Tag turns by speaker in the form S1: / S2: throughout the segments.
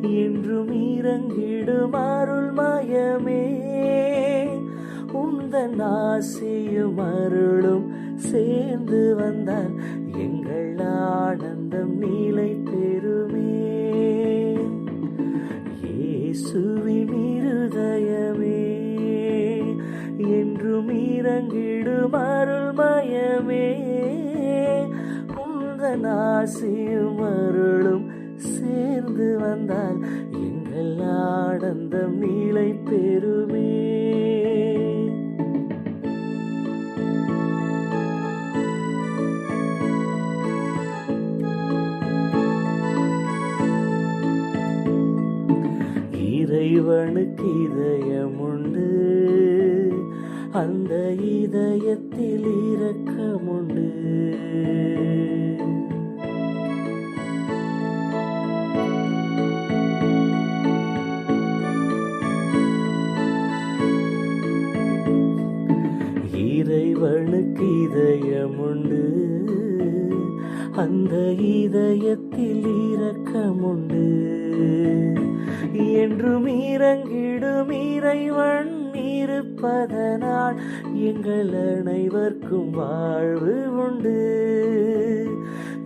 S1: என்றும் இறங்கிடுமாறுள் மயமே. உந்த நாசியும் அருளும் சேர்ந்து வந்தார் ஆனந்தம் நீலை பெறுமே இயேசுவின் இருதயமே. என்றும் இறங்கிடும் அருள்மயமே உங்கள் ஆசியும் அருளும் சேர்ந்து வந்தால் எங்கள் ஆனந்தம் நீலை பெறுமே இவனுக்கு இதயம் உண்டு அந்த இதயத்தில் இரக்கமுண்டு. இறைவனுக்கு இதயம் உண்டு அந்த இதயத்தில் இரக்கமுண்டு. என்றும் இறங்கிடும் இறைவன் இருப்பதனால் எங்கள் அனைவர்க்கும் வாழ்வு உண்டு.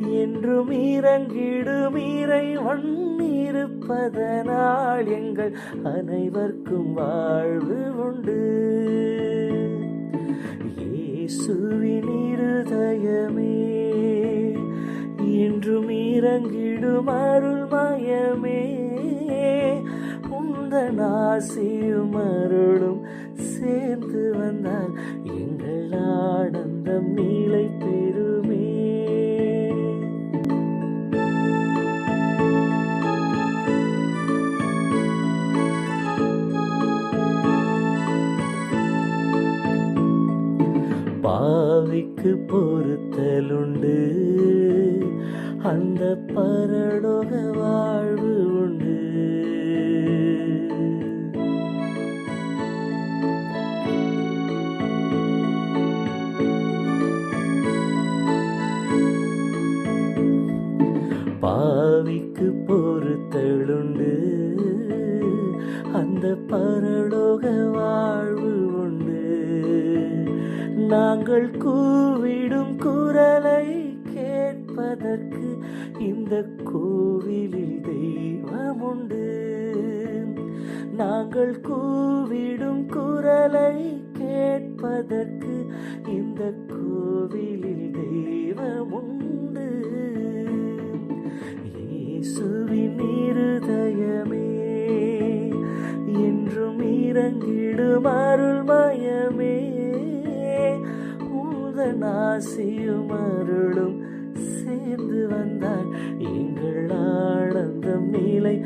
S1: என்றும் இறங்கிடும் இறைவன் இருப்பதனால் எங்கள் அனைவர்க்கும் வாழ்வு உண்டு. என்றும் அருள் மயமே. உந்தன் ஆசியும் அருளும் சேர்ந்து வந்தால் எங்கள் ஆனந்தம் நீளை பெறுமே. பாவிக்கு பொறுத்தலுண்டு அந்த பரலோக வாழ்வு உண்டு. பாவிக்கு பொறுத்தலுண்டு. அந்த பரலோக வாழ்வு உண்டு. நாங்கள் கூவிடும் குரலை கேட்பதற்கு இந்த கோவிலில் தெய்வம் உண்டு நாங்கள் கூவிடும் குரலை கேட்பதற்கு இந்த கோவிலில் தெய்வம் உண்டு இயேசுவின் இருதயமே என்றும் இறங்கிடும் அருள்மயமே. உந்தன் ஆசியும் அருளும் சேர்ந்து வந்தார். எங்கள் ஆனந்தம் நிலை